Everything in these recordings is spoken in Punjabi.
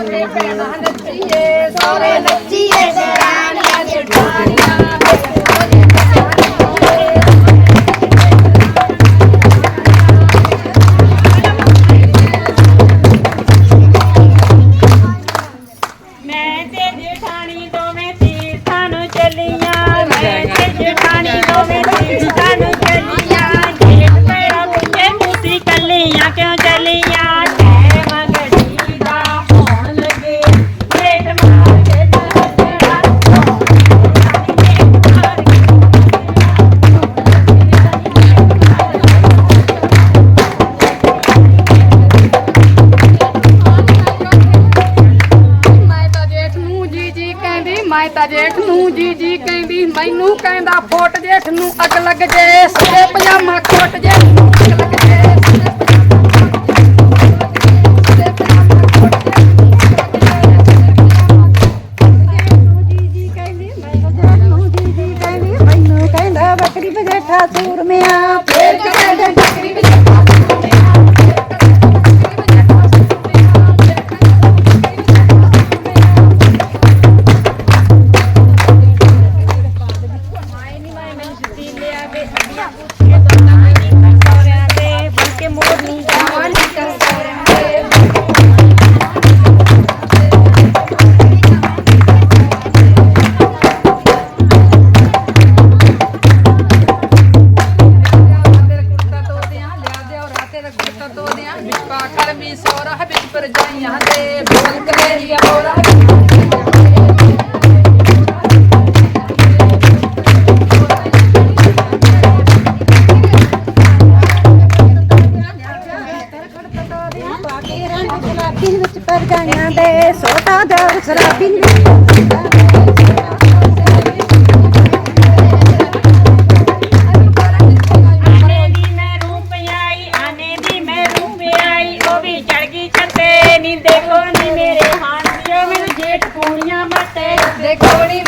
Oh, my Sore, Sore, Sore, Sore, Sore, ਮੈਂ ਤਾਂ ਜੇਠ ਨੂੰ ਜੀ ਜੀ ਕਹਿੰਦੀ ਮੈਨੂੰ ਕਹਿੰਦਾ ਫੋਟ ਜੇਠ ਨੂੰ ਅੱਗ ਲੱਗ ਜੇ ਸਦੇ ਪਜਾਮਾ ਖੋਟ ਜੇ ਮੈਨੂੰ ਅੱਗ ਲੱਗ ਫੇਰ ਕਹਿੰਦਾ ਬੱਕਰੀ ਬਜੇਠਾ? Take over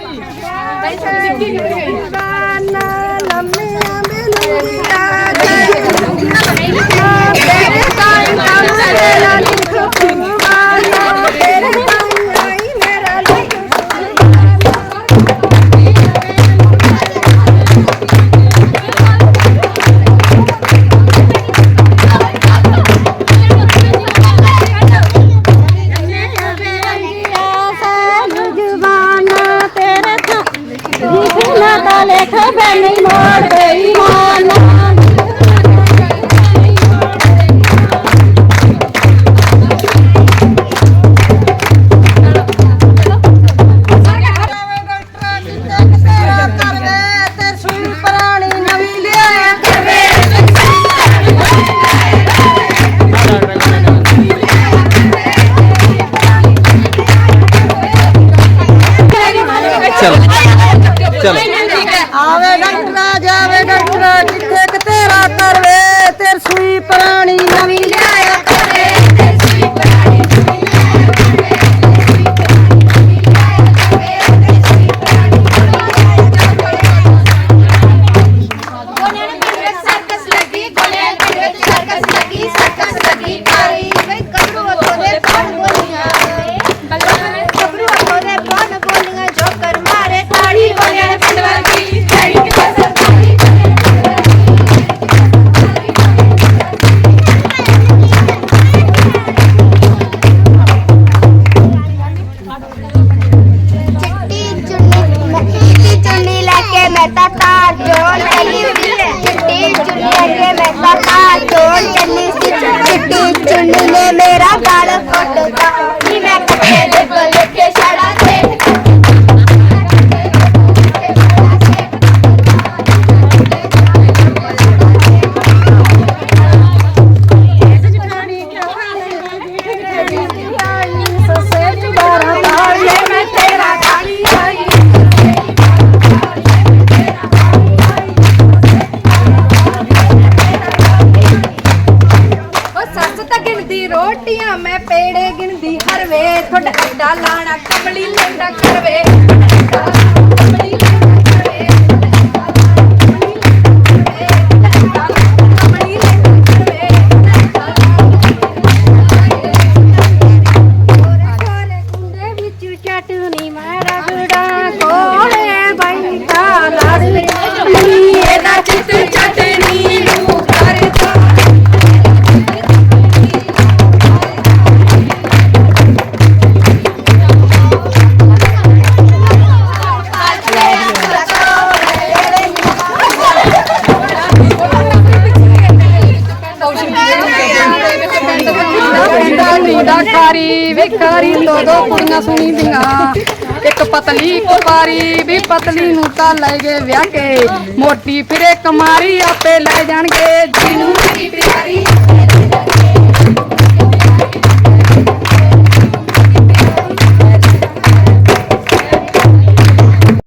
Thank you. ਨਾ ਤਾਂ ਲੇਖ ਬੈਣੀ ਮੋੜ ਚਲੋ। ਆਵੇ ਡਾਕਟਰਾ ਜਾਵੇ ਡਾਕਟਰਾ ਕਿੱਥੇ ਕਿ ਤੇਰਾ ਕਰਵੇ ਤੇਰ ਸੂਈ ਪੁਰਾਣੀ ਨਵੀਂ ਲਿਆਇਆ ਮੈਂ ਗਿਣਦੀ ਹਰ ਵੇ ਤੁਹਾਡਾ ਅੱਡਾ ਲਾਣਾ ਕਮਲੀ ਲੈਂਦਾ ਕਰਵੇ। ਦੋ ਦੋ ਕੁੜੀਆਂ ਸੁਣੀ ਦੀਆਂ ਇੱਕ ਪਤਲੀ ਇੱਕ ਵੀ ਪਤਲੀ ਨੂੰ ਤਾਂ ਲੈ ਗਏ ਵਿਆਹ ਕੇ। ਮੋਟੀ ਫਿਰੇ ਕਮਾਰੀ ਆਪੇ ਲੈ ਜਾਣਗੇ। ਜਿਹਨੂੰ ਮੇਰੀ ਪਿਆਰੀ